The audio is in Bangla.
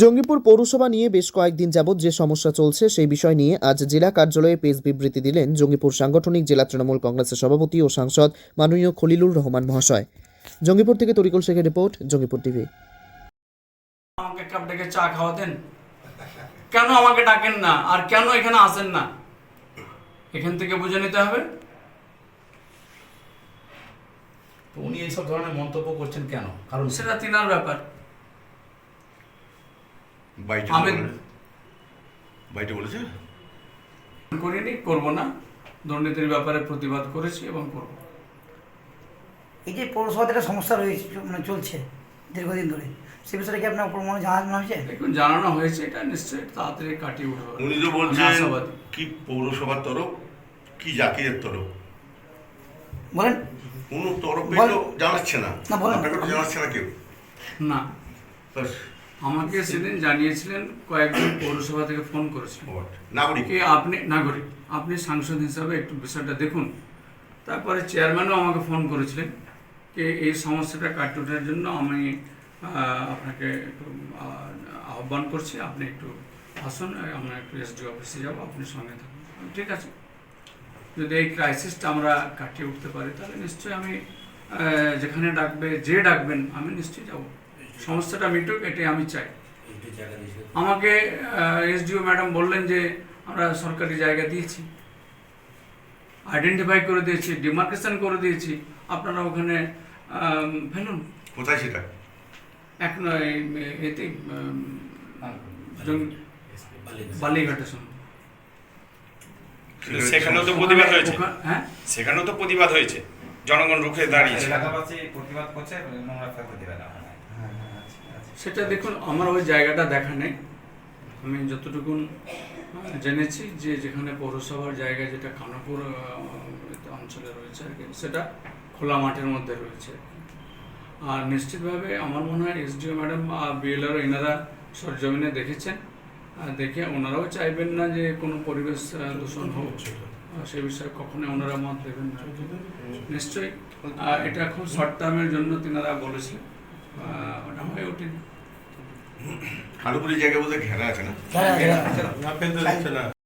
জঙ্গিপুর পৌরসভা নিয়ে বেশ কয়েকদিন যাবৎ যে সমস্যা চলছে সেই বিষয় নিয়ে আজ জেলা কার্যালয়ে প্রেস বিবৃতি দিলেন জঙ্গিপুর সাংগঠনিক জেলা তৃণমূল কংগ্রেসের সভাপতি ও সাংসদ মাননীয় খলিলুর রহমান মহাশয়। জঙ্গিপুর থেকে তরিকুল শেখের রিপোর্ট জঙ্গিপুর টিভি। আমাকে কাপ ডেকে চা খাওয়াতেন? কেন আমাকে ডাকেন না? আর কেন এখানে আসেন না? এখান থেকে বুঝে নিতে হবে। উনি এইসব ধরনের মন্তব্য করছেন কেন? কারণ সেটা তিনার ব্যাপার। বলে- বলেছে। করিনি করব না। দুর্নীতির ব্যাপারে প্রতিবাদ করেছি এবং করব। এই যে পৌরসভাতে একটা সমস্যা রয়েছে মানে চলছে দীর্ঘদিন ধরে সে বিষয়ে কি আপনার উপর মনে জানানো হয়েছে? দেখুন জানানো হয়েছে এটা নিশ্চয়ই তাড়াতাড়ি কাটিয়ে উঠবে। উনি তো বলছেন কি পৌরসভার তরফ কি জাকিরের তরফ? বলেন। কোনো তরফে জানাচ্ছে না। না, বলেন। আপনাকে জানাচ্ছে না কেউ? না। ব্যাস, আমাকে সেদিন জানিয়েছিলেন কয়েকজন পৌরসভা থেকে ফোন করেছিলেন নাগরিক। আপনি নাগরিক আপনি সাংসদ হিসাবে একটু বিষয়টা দেখুন। তারপরে চেয়ারম্যানও আমাকে ফোন করেছিলেন যে এই সমস্যাটা কাটিয়ে ওঠার জন্য আমি আপনাকে একটু আহ্বান করছি আপনি একটু আসুন আমরা একটু এসডি অফিসে যাব আপনি সঙ্গে থাকুন। ঠিক আছে। যদি এই ক্রাইসিসটা আমরা কাটিয়ে উঠতে পারি তাহলে নিশ্চয়ই আমি যেখানে ডাকবে যে ডাকবেন আমি নিশ্চয়ই যাব। সমস্যাটা মিটুক এটাই আমি চাই। আমাকে এসডিও ম্যাডাম বললেন যে আমরা সরকারি জায়গা দিয়েছি। আইডেন্টিফাই করে দিয়েছি ডিমার্কেশন করে দিয়েছি। আপনারা ওখানে ফেলুন। কোথায় সেটা? এক নয় এতে বালিঘাটের সঙ্গে সেখানেও তো প্রতিবাদ হয়েছে। হ্যাঁ? সেখানেও তো প্রতিবাদ হয়েছে। জনগণ রুখে দাঁড়িয়েছে। এলাকাবাসী প্রতিবাদ করছে নোংরা ফেলতে দেবে না সেটা দেখুন, আমার ওই জায়গাটা দেখা নেই। আমি যতটুকুন জেনেছি যে যেখানে পৌরসভার জায়গা যেটা খানাপুর অঞ্চলে রয়েছে আর কি, সেটা খোলা মাঠের মধ্যে রয়েছে। আর নিশ্চিতভাবে আমার মনে হয় এসডিও ম্যাডাম আর বিএলআর এনারা সরজমিনে দেখেছেন। দেখে ওনারাও চাইবেন না যে কোনো পরিবেশ দূষণ হোক। সে বিষয়ে কখনো ওনারা মত দেবেন না। নিশ্চয়ই এটা খুব শর্ট টার্মের জন্য তিনারা বলেছিলেন ওটা হয়ে ওঠেনি। খানুপুরি জায়গা বলতে ঘেরা আছে না? হ্যাঁ, হ্যাঁ। না।